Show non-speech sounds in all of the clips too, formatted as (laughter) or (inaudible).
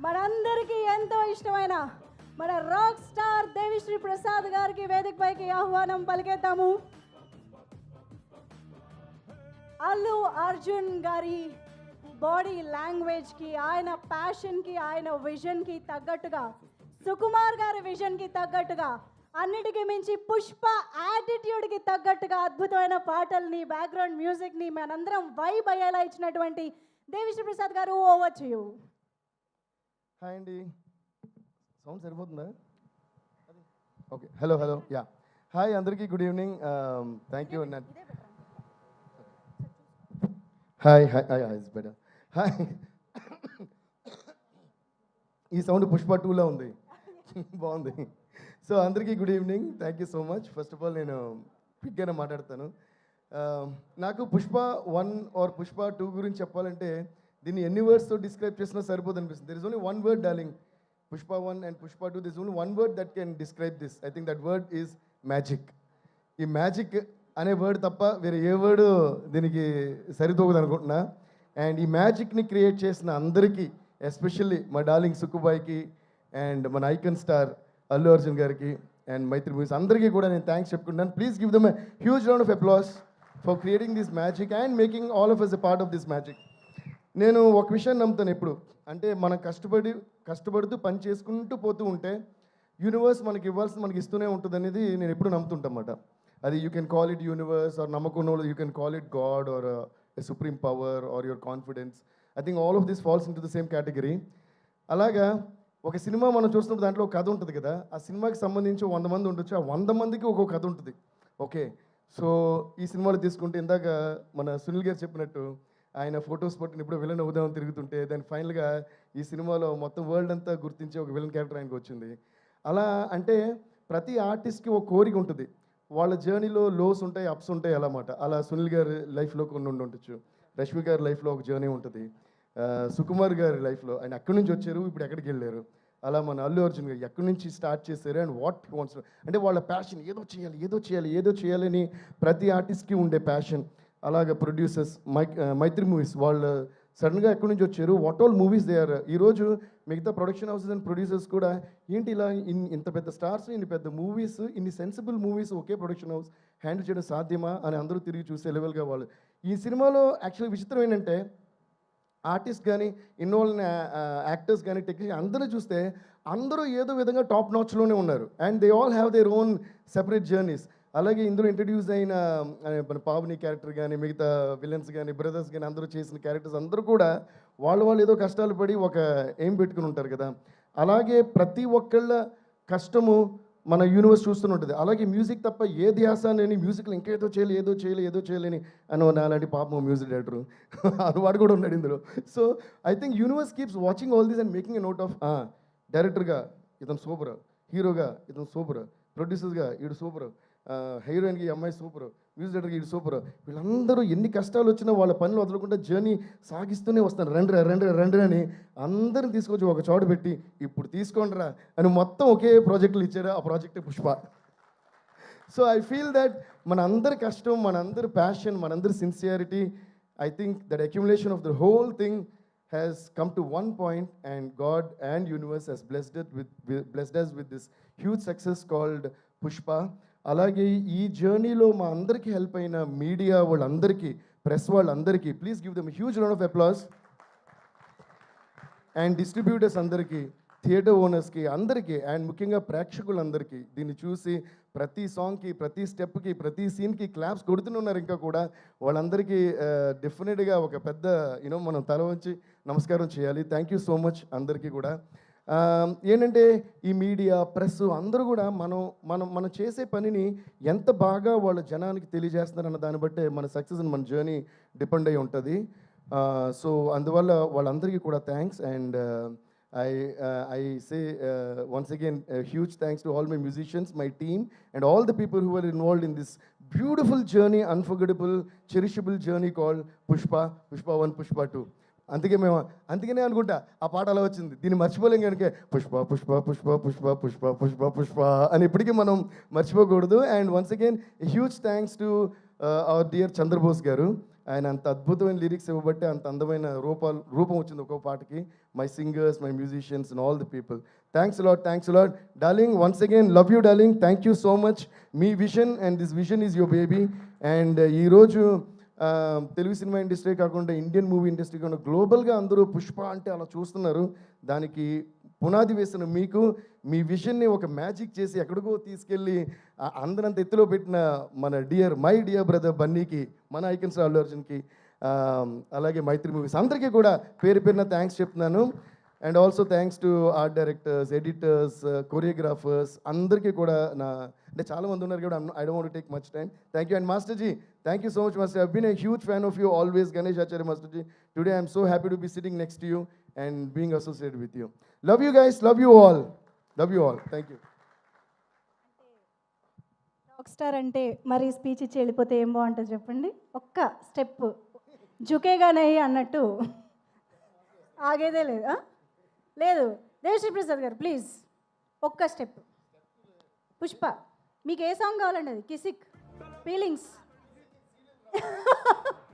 మనందరికీ ఎంతో ఇష్టమైన మన రాక్ స్టార్ దేవిశ్రీ ప్రసాద్ గారికి వేదిక పైకి ఆహ్వానం పలికేద్దాము. అల్లు అర్జున్ గారి బాడీ లాంగ్వేజ్కి ఆయన ప్యాషన్కి ఆయన విజన్కి తగ్గట్టుగా సుకుమార్ గారి విజన్కి తగ్గట్టుగా అన్నిటికీ మించి పుష్ప యాటిట్యూడ్కి తగ్గట్టుగా అద్భుతమైన పాటల్ని బ్యాక్గ్రౌండ్ మ్యూజిక్ని మనందరం వైబ్ అయ్యేలా ఇచ్చినటువంటి Devi Sri Prasad garu over to you hi అండి. సౌండ్ సరిపోతుందా? Okay hello hello ya hi అందరికీ good evening thank you hi hi hi is better hi ఈ సౌండ్ పుష్ప టూలో ఉంది. (laughs) బాగుంది. సో అందరికీ good evening. Thank you so much first of all నేను క్విక్గానే మాట్లాడతాను. Um, నాకు Pushpa one or Pushpa two గురించి చెప్పాలంటే దీన్ని ఎన్ని వర్డ్స్తో డిస్క్రైబ్ చేసినా సరిపోదు అనిపిస్తుంది there is only one word darling Pushpa one and Pushpa two this only one word that can describe this I think that word is magic ఈ magic అనే వర్డ్ తప్ప వేరే ఏ వర్డ్ దీనికి సరితూగదు అనుకుంటున్నా. అండ్ ఈ మ్యాజిక్ని క్రియేట్ చేసిన అందరికీ ఎస్పెషల్లీ మా డార్లింగ్ సుక్కుబాయికి అండ్ మన ఐకన్ స్టార్ అల్లు అర్జున్ గారికి అండ్ మైత్రి మూవీస్ అందరికీ కూడా నేను థ్యాంక్స్ చెప్పుకుంటాను please give them huge round of applause for creating this magic and making all of us a part of this magic నేను ఒక విషయం నమ్ముతాను ఎప్పుడు. అంటే మనం కష్టపడి కష్టపడుతూ పని చేసుకుంటూ పోతూ ఉంటే యూనివర్స్ మనకి ఇవ్వాల్సి మనకి ఇస్తూనే ఉంటుంది అనేది నేను ఎప్పుడు నమ్ముతుంటామాట అది you can call it universe or నమ్మకం you can call it God or supreme power or your confidence I think all of this falls into the same category అలాగా ఒక సినిమా మనం చూస్తున్నప్పుడు దాంట్లో ఒక కథ ఉంటుంది కదా ఆ సినిమాకి సంబంధించి వంద మంది ఉండొచ్చు ఆ వంద మందికి ఒక్కొక్క కథ ఉంటుంది. ఓకే సో ఈ సినిమాలో తీసుకుంటే ఇందాక మన సునీల్ గారు చెప్పినట్టు ఆయన ఫొటోస్ పట్టిన ఇప్పుడు విలన్ అవుదామని తిరుగుతుంటే దాని ఫైనల్గా ఈ సినిమాలో మొత్తం వరల్డ్ అంతా గుర్తించే ఒక విలన్ క్యారెక్టర్ ఆయనకు వచ్చింది. అలా అంటే ప్రతి ఆర్టిస్ట్కి ఒక కోరిక ఉంటుంది. వాళ్ళ జర్నీలో లోస్ ఉంటాయి అప్స్ ఉంటాయి అన్నమాట అలా సునీల్ గారి లైఫ్లో కొన్ని ఉండి ఉండొచ్చు రష్మి గారి లైఫ్లో ఒక జర్నీ ఉంటుంది. సుకుమార్ గారి లైఫ్లో ఆయన అక్కడి నుంచి వచ్చారు? ఇప్పుడు ఎక్కడికి వెళ్ళారు? అలా మన అల్లు అర్జున్ గారు ఎక్కడి నుంచి స్టార్ట్ చేశారు? అండ్ వాట్ వాంట్స్ అంటే వాళ్ళ ప్యాషన్ ఏదో చేయాలి ఏదో చేయాలి ఏదో చేయాలని ప్రతి ఆర్టిస్ట్కి ఉండే ప్యాషన్ అలాగే ప్రొడ్యూసర్స్ మై మైత్రి మూవీస్ వాళ్ళు సడన్గా ఎక్కడి నుంచి వచ్చారు? What all movies they are ఈరోజు మిగతా ప్రొడక్షన్ హౌసెస్ అండ్ ప్రొడ్యూసర్స్ కూడా ఏంటి ఇలా ఇన్ ఇంత పెద్ద స్టార్స్ ఇన్ని పెద్ద మూవీస్ ఇన్ని సెన్సిబుల్ మూవీస్ ఒకే ప్రొడక్షన్ హౌస్ హ్యాండిల్ చేయడం సాధ్యమా? అని అందరూ తిరిగి చూసే లెవెల్గా వాళ్ళు. ఈ సినిమాలో యాక్చువల్లీ విచిత్రం ఏంటంటే ఆర్టిస్ట్ కానీ ఇన్వాల్వ్ యాక్టర్స్ కానీ టెక్నీషియన్ అందరూ చూస్తే అందరూ ఏదో విధంగా టాప్ నాచ్లోనే ఉన్నారు. And they all have their own separate journeys. అలాగే ఇందులో ఇంట్రడ్యూస్ అయిన మన పావుని క్యారెక్టర్ కానీ మిగతా విలన్స్ కానీ బ్రదర్స్ కానీ అందరూ చేసిన క్యారెక్టర్స్ అందరూ కూడా వాళ్ళు వాళ్ళు ఏదో కష్టాలు పడి ఒక ఏం పెట్టుకుని ఉంటారు కదా. అలాగే ప్రతి ఒక్కళ్ళ కష్టము మన యూనివర్స్ చూస్తూనే ఉంటుంది. అలాగే మ్యూజిక్ తప్ప ఏ ధ్యాస లేని మ్యూజిక్లో ఇంకేదో చేయలే ఏదో చేయలే ఏదో చేయలేని అని అలాంటి పాపం మ్యూజిక్ డైరెక్టర్ వాడు కూడా ఉన్నాడు ఇందులో. So I think universe keeps watching all these and making a note of డైరెక్టర్గా ఇతను సూపర్ హీరోగా ఇతను సూపర్ ప్రొడ్యూసర్గా ఈడు సూపర్ హీరోయిన్కి ఈ అమ్మాయి సూపర్ మ్యూజిక్ డైరెక్టర్ ఇది సూపర్. వీళ్ళందరూ ఎన్ని కష్టాలు వచ్చినా వాళ్ళ పనులు వదలకుండా జర్నీ సాగిస్తూనే వస్తారు రండి రండి రండి అని అందరిని తీసుకొచ్చి ఒక చోట పెట్టి ఇప్పుడు తీసుకోండిరా అని మొత్తం ఒకే ప్రాజెక్టులు ఇచ్చారు ఆ ప్రాజెక్టే Pushpa. So I feel that మన అందరి కష్టం మన అందరి ప్యాషన్ మన అందరి sincerity I think that accumulation of the whole thing has come to one point and God and universe has blessed with blessed with this huge success called Pushpa అలాగే ఈ జర్నీలో మా అందరికీ హెల్ప్ అయిన మీడియా వాళ్ళందరికీ press వాళ్ళందరికీ please give them huge round of applause and distributors అందరికీ theatre ఓనర్స్కి అందరికీ అండ్ ముఖ్యంగా ప్రేక్షకులందరికీ దీన్ని చూసి ప్రతి సాంగ్కి ప్రతి స్టెప్కి ప్రతి సీన్కి క్లాప్స్ కొడుతున్నారు ఇంకా కూడా. వాళ్ళందరికీ డెఫినెట్గా ఒక పెద్ద యూనో మనం తల వంచి నమస్కారం చేయాలి. థ్యాంక్ యూ సో మచ్ అందరికీ కూడా. ఏంటంటే ఈ మీడియా ప్రెస్ అందరూ కూడా మనం మనం మనం చేసే పనిని ఎంత బాగా వాళ్ళ జనానికి తెలియజేస్తున్నారన్న దాన్ని బట్టే మన సక్సెస్ మన జర్నీ డిపెండ్ అయి ఉంటుంది. సో అందువల్ల వాళ్ళందరికీ కూడా thanks and I I say once again huge thanks to all my musicians my team and all the people who are involved in this beautiful journey unforgettable cherishable journey called Pushpa Pushpa one Pushpa two అందుకే మేము అందుకనే అనుకుంటా ఆ పాట అలా వచ్చింది. దీన్ని మర్చిపోలేం కనుక పుష్ప పుష్ప పుష్ప పుష్ప పుష్ప పుష్ప పుష్ప అని ఇప్పటికీ మనం మర్చిపోకూడదు. And once again huge thanks to our dear Chandrabose garu. ఆయన అంత అద్భుతమైన లిరిక్స్ ఇవ్వబట్టి అంత అందమైన రూపాలు రూపం వచ్చింది ఒక్కో పాటకి. My singers my musicians and all the people thanks lot thanks lot darling once again love you darling thank you so much me vision and this vision is your baby and ఈరోజు Telugu cinema industry కాకుండా Indian movie industry కాకుండా గ్లోబల్గా అందరూ పుష్ప అంటే అలా చూస్తున్నారు. దానికి పునాది వేసిన మీకు మీ విజన్ని ఒక మ్యాజిక్ చేసి ఎక్కడికో తీసుకెళ్ళి అందరంత ఎత్తులో పెట్టిన మన డియర్ మై డియర్ బ్రదర్ బన్నీకి మన ఐకన్ స్టార్ అల్లు అర్జున్కి అలాగే మైత్రి మూవీస్ అందరికీ కూడా పేరు పేరున థ్యాంక్స్ చెప్తున్నాను. And also thanks to art directors editors choreographers అందరికీ కూడా నా అంటే చాలా మంది ఉన్నారు కూడా I don't take much time thank you and master thank you so much master been a huge fan of you always Ganesh Acharya master ji today I'm so happy to be sitting next you and being associate with you love you guys love you all love you all thank you rock star అంటే మరి speech ఇచ్చి వెళ్ళిపోతే ఏం బాగుంటుంది చెప్పండి? ఒక్క step జుకేగానే అన్నట్టు. ఆగేదే లేదు. లేదు. దేవశ్రీ ప్రసాద్ గారు ప్లీజ్ ఒక్క స్టెప్ పుష్ప మీకు ఏ సాంగ్ కావాలండి అది? కిసిక్ ఫీలింగ్స్ (laughs)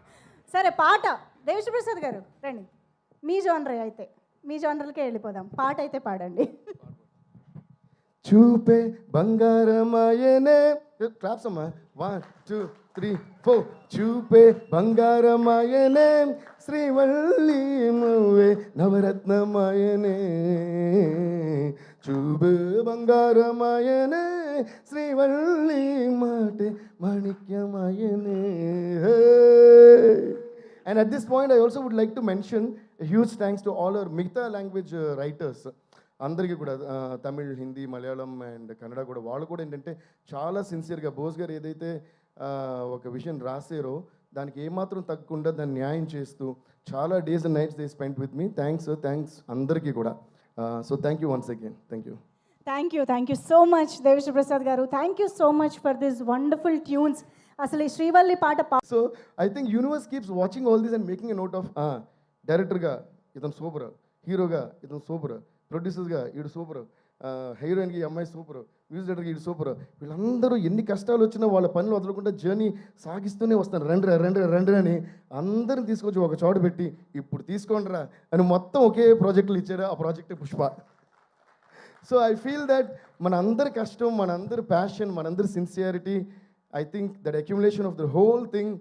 సరే పాట. దేవిశ్రీప్రసాద్ గారు రండి. మీ జోనరే అయితే. మీ జోనర్లకే వెళ్ళిపోదాం. పాట అయితే పాడండి. చూపే బంగారమాయనే. క్లాప్స్ అమ్మా. వన్ టూ త్రీ ఫోర్ చూపే బంగారమాయనే. శ్రీవల్లి నువ్వే నవరత్నమాయనే. చూపే బంగారమాయనే శ్రీవల్లి మాటే మాణిక్యమాయనే And at this point, I also would like to mention a huge thanks to all our మిగతా లాంగ్వేజ్ రైటర్స్ అందరికీ కూడా తమిళ్ హిందీ మలయాళం అండ్ కన్నడ కూడా. వాళ్ళు కూడా ఏంటంటే చాలా సిన్సియర్గా బోస్ గారు ఏదైతే ఒక విషయం రాసారో దానికి ఏమాత్రం తగ్గకుండా దాన్ని న్యాయం చేస్తూ చాలా days and nights they spend with me thanks thanks అందరికీ కూడా. So thank you once again thank you thank you thank you so much Devi Sri Prasad garu thank you so much for this wonderful tunes అసలు ఈ శ్రీవల్లి పాట so I think universe keeps watching all these and making a note of డైరెక్టర్గా ఇతను super హీరోగా ఇతను super ప్రొడ్యూసర్గా ఈడు super హీరోయిన్కి ఈ అమ్మాయి సూపర్ మ్యూజిక్ డైరెక్టర్కి ఇది సూపర్. వీళ్ళందరూ ఎన్ని కష్టాలు వచ్చినా వాళ్ళ పనులు వదలకుండా జర్నీ సాగిస్తూనే వస్తారు రండి రండి రండి అని అందరిని తీసుకొచ్చి ఒక చోట పెట్టి ఇప్పుడు తీసుకోండిరా అని మొత్తం ఒకే ప్రాజెక్టులు ఇచ్చారు ఆ ప్రాజెక్టే Pushpa. So I feel that మన అందరి కష్టం మన అందరి ప్యాషన్ మన అందరి sincerity I think that accumulation of the whole thing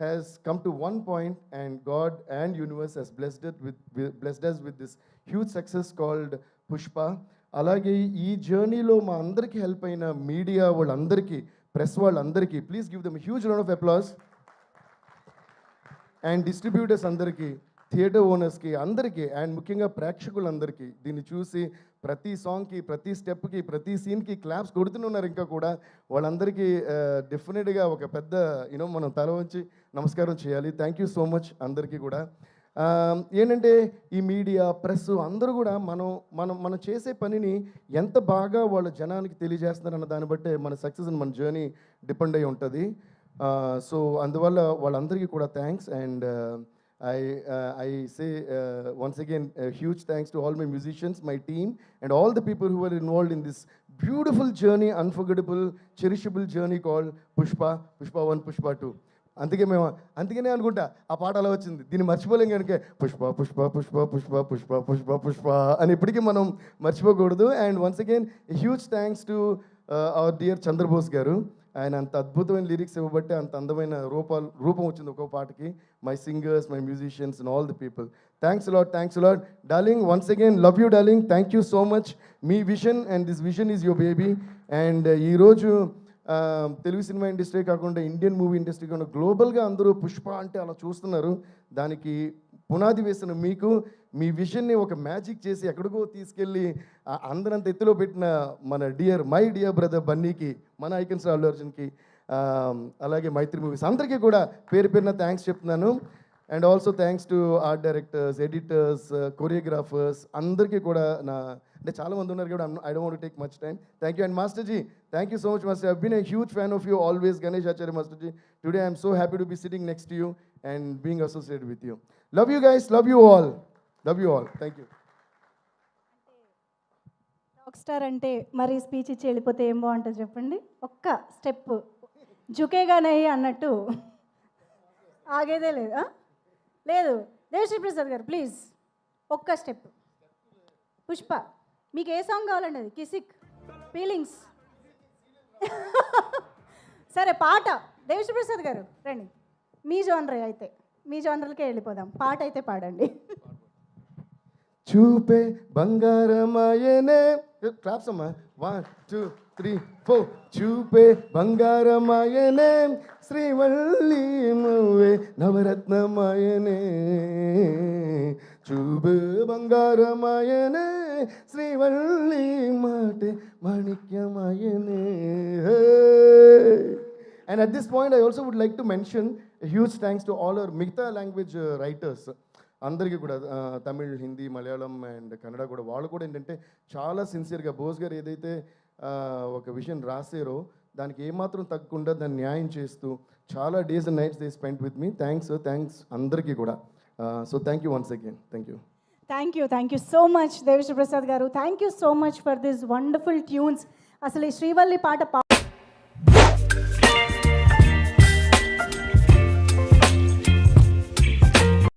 has come to one point and God and universe has blessed with blessed with this huge success called Pushpa. అలాగే ఈ జర్నీలో మా అందరికీ హెల్ప్ అయిన మీడియా వాళ్ళందరికీ press వాళ్ళందరికీ please give them huge round of applause and distributors అందరికీ theatre ఓనర్స్కి అందరికీ అండ్ ముఖ్యంగా ప్రేక్షకులందరికీ దీన్ని చూసి ప్రతి సాంగ్కి ప్రతి స్టెప్కి ప్రతి సీన్కి క్లాప్స్ కొడుతున్నారు ఇంకా కూడా. వాళ్ళందరికీ డెఫినెట్గా ఒక పెద్ద యూనో మనం తల వంచి నమస్కారం చేయాలి. థ్యాంక్ యూ సో మచ్ అందరికీ కూడా. ఏంటంటే ఈ మీడియా ప్రెస్ అందరూ కూడా మనం మనం మనం చేసే పనిని ఎంత బాగా వాళ్ళ జనానికి తెలియజేస్తున్నారు అన్న దాన్ని బట్టే మన సక్సెస్ మన జర్నీ డిపెండ్ అయి ఉంటుంది. సో అందువల్ల వాళ్ళందరికీ కూడా thanks and I I say once again huge thanks to all my musicians my team and all the people who are involved in this beautiful journey unforgettable cherishable journey called Pushpa Pushpa one Pushpa two. అందుకే మేము అందుకనే అనుకుంటా ఆ పాట అలా వచ్చింది. దీన్ని మర్చిపోలేం కనుక పుష్ప పుష్ప పుష్ప పుష్ప పుష్ప పుష్ప పుష్ప అని ఇప్పటికీ మనం మర్చిపోకూడదు. And once again huge thanks to our dear Chandrabose garu. ఆయన అంత అద్భుతమైన లిరిక్స్ ఇవ్వబట్టి అంత అందమైన రూపాలు రూపం వచ్చింది ఒక్కో పాటకి. My singers my musicians and all the people thanks lot thanks lot darling once again love you darling thank you so much me vision and this vision is your baby and ఈరోజు Telugu cinema industry కాకుండా Indian movie industry కాకుండా గ్లోబల్గా అందరూ పుష్ప అంటే అలా చూస్తున్నారు. దానికి పునాది వేసిన మీకు మీ విజన్ని ఒక మ్యాజిక్ చేసి ఎక్కడికో తీసుకెళ్ళి అందరంత ఎత్తులో పెట్టిన మన డియర్ మై డియర్ బ్రదర్ బన్నీకి మన ఐకన్స్ అల్లు అర్జున్కి అలాగే మైత్రి మూవీస్ అందరికీ కూడా పేరు పేరున థ్యాంక్స్ చెప్తున్నాను. And also thanks to art directors editors choreographers అందరికీ కూడా నా అంటే చాలా మంది ఉన్నారు కూడా I don't take much time thank you and master ji thank you so much master I been a huge fan of you always Ganesh Acharya master ji today I'm so happy to be sitting next you and being associated with you love you guys love you all love you all thank you rock star అంటే మరి speech ఇచ్చి వెళ్ళిపోతే ఏం బాగుంటుంది చెప్పండి? ఒక్క step జుకేగానే అన్నట్టు. ఆగేదే లేదు. లేదు. దేవశ్రీ ప్రసాద్ గారు ప్లీజ్ ఒక్క స్టెప్ పుష్ప. మీకు ఏ సాంగ్ కావాలండి అది కిసిక్ ఫీలింగ్స్ సరే పాట. దేవశ్రీ ప్రసాద్ గారు రండి. మీ జోనర్ అయితే మీ జోనర్లకే వెళ్ళిపోదాం. పాట అయితే పాడండి. చూపే బంగారమాయనే. క్లాప్స్ అమ్మా. One two three four. చూపే బంగారమాయనే శ్రీవల్లి నువ్వే నవరత్నమాయనే. చూపే బంగారమాయనే శ్రీవల్లి మాటే మాణిక్యమాయనే. And at this point, I also would like to mention a huge thanks to all our మిగతా లాంగ్వేజ్ రైటర్స్ uh, అందరికీ కూడా తమిళ్ హిందీ మలయాళం అండ్ కన్నడ కూడా. వాళ్ళు కూడా ఏంటంటే చాలా సిన్సియర్గా బోస్ గారు ఏదైతే ఒక విషయం రాసారో దానికి ఏమాత్రం తగ్గకుండా దాన్ని న్యాయం చేస్తూ చాలా days and nights they spend with me thanks thanks అందరికీ కూడా. So thank you once again thank you thank you thank you so much Devi Sri Prasad garu. Thank you so much for this wonderful tunes అసలు ఈ శ్రీవల్లి పాట పా